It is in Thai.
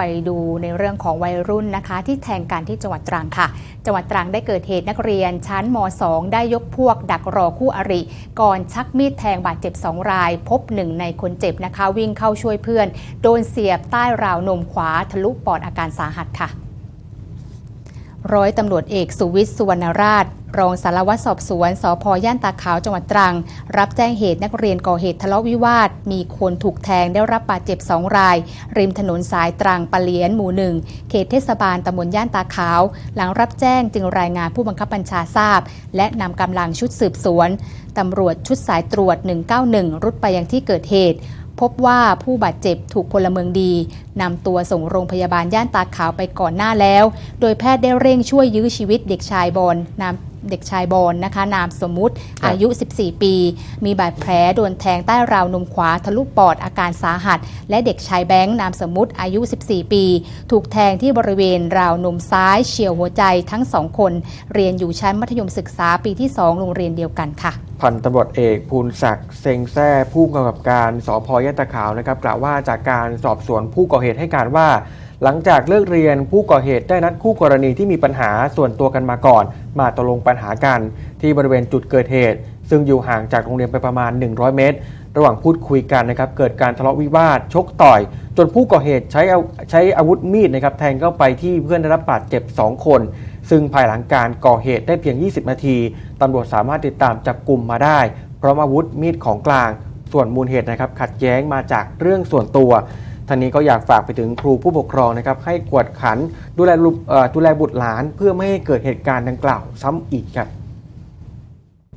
ไปดูในเรื่องของวัยรุ่นนะคะ ที่แทงกันที่จังหวัดตรังค่ะ จังหวัดตรังได้เกิดเหตุนักเรียนชั้นม .2 ได้ยกพวกดักรอคู่อริ ก่อนชักมีดแทงบาดเจ็บ 2 ราย พบหนึ่งในคนเจ็บนะคะ วิ่งเข้าช่วยเพื่อน โดนเสียบใต้ราวนมขวาทะลุปอดอาการสาหัสค่ะ ร้อยตำรวจเอกสุวิทย์สุวรรณราช รองสารวัตรสอบสวนสพย่านตาขาวจังหวัดตรัง รับแจ้งเหตุนักเรียนก่อเหตุทะเลาะวิวาท มีคนถูกแทงได้รับบาดเจ็บ 2 ราย ริมถนนสายตรังปะเลียนหมู่หนึ่งเขตเทศบาลตำบลย่านตาขาว หลังรับแจ้งจึงรายงานผู้บังคับบัญชาทราบ และนำกำลังชุดสืบสวนตำรวจชุดสายตรวจ 191 รุดไปยังที่เกิดเหตุ พบว่าผู้บาดเจ็บถูกพลเมืองดีนำตัวส่งโรงพยาบาลย่านตาขาวไปก่อนหน้าแล้ว โดยแพทย์ได้เร่งช่วยยื้อชีวิตเด็กชายบอลนามเด็กชายบอลนะคะ นามสมมุติครับอายุ 14 ปี มีบาดแผลโดนแทงใต้ราวนมขวาทะลุปอดอาการสาหัส และเด็กชายแบงค์นามสมมุติอายุ 14 ปี ถูกแทงที่บริเวณราวนมซ้ายเฉียวหัวใจทั้งสองคน เรียนอยู่ชั้นมัธยมศึกษาปีที่ 2 โรงเรียนเดียวกันค่ะ พันตำรวจเอกภูลศักดิ์เซงแซ่ผู้กำกับการสพยะตะขาวนะครับกล่าวว่าจากการสอบสวนผู้ก่อเหตุให้การว่า หลังจากเลิกเรียนผู้ก่อเหตุได้นัดคู่กรณีที่มีปัญหาส่วนตัวกันมาก่อน มาตกลงปัญหากัน ที่บริเวณจุดเกิดเหตุ ซึ่งอยู่ห่างจากโรงเรียนไปประมาณ 100 เมตร ระหว่างพูดคุยกันนะครับเกิดการทะเลาะวิวาทชกต่อย จนผู้ก่อเหตุใช้อาใช้อาวุธมีดนะครับแทงเข้าไปที่เพื่อนได้รับบาดเจ็บ 2 คน ซึ่งภายหลังการก่อเหตุได้เพียง 20 นาทีตำรวจสามารถติดตามจับกลุ่มมาได้ พร้อมอาวุธมีดของกลาง ส่วนมูลเหตุนะครับขัดแย้งมาจากเรื่องส่วนตัวท่านนี้ก็อยากฝากไปถึงครูผู้ปกครองนะครับให้กวดขันดูแลดูแลบุตรหลาน เพื่อไม่ให้เกิดเหตุการณ์ดังกล่าวซ้ำอีกครับ